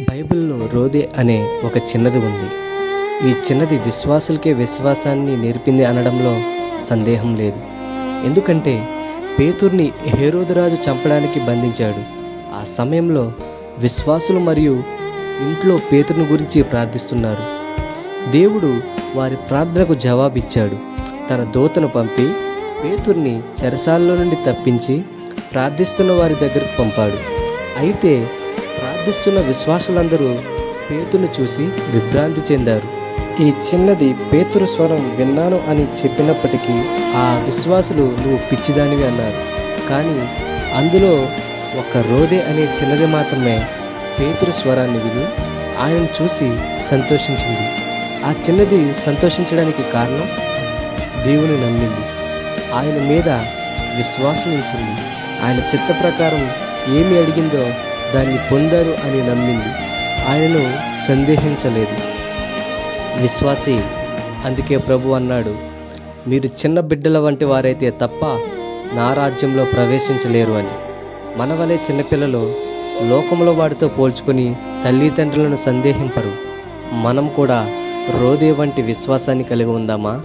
బైబిల్లో రోదే అనే ఒక చిన్నది ఉంది. ఈ చిన్నది విశ్వాసులకే విశ్వాసాన్ని నేర్పింది అనడంలో సందేహం లేదు. ఎందుకంటే పేతుర్ని హేరోదురాజు చంపడానికి బంధించాడు. ఆ సమయంలో విశ్వాసులు మరియు ఇంట్లో పేతుర్ని గురించి ప్రార్థిస్తున్నారు. దేవుడు వారి ప్రార్థనకు జవాబిచ్చాడు. తన దూతను పంపి పేతుర్ని చెరసాల్లో నుండి తప్పించి ప్రార్థిస్తున్న వారి దగ్గరకు పంపాడు. అయితే ప్రార్థిస్తున్న విశ్వాసులందరూ పేతును చూసి విభ్రాంతి చెందారు. ఈ చిన్నది పేతురు స్వరం విన్నాను అని చెప్పినప్పటికీ ఆ విశ్వాసులు నువ్వు పిచ్చిదానివి అన్నారు. కానీ అందులో ఒక రోదే అనే చిన్నది మాత్రమే పేతురు స్వరాన్ని విని ఆయన చూసి సంతోషించింది. ఆ చిన్నది సంతోషించడానికి కారణం దేవుని నమ్మింది. ఆయన మీద విశ్వాసం ఉంచింది. ఆయన చిత్త ప్రకారం ఏమి అడిగిందో దాన్ని పొందారు అని నమ్మింది. ఆయనను సందేహించలేదు. విశ్వాసి అందుకే ప్రభు అన్నాడు మీరు చిన్న బిడ్డల వంటి వారైతే తప్ప నా రాజ్యంలో ప్రవేశించలేరు అని. మన వలె చిన్నపిల్లలు లోకంలో వాడితో పోల్చుకొని తల్లిదండ్రులను సందేహింపరు. మనం కూడా రోదే వంటి విశ్వాసాన్ని కలిగి ఉందామా?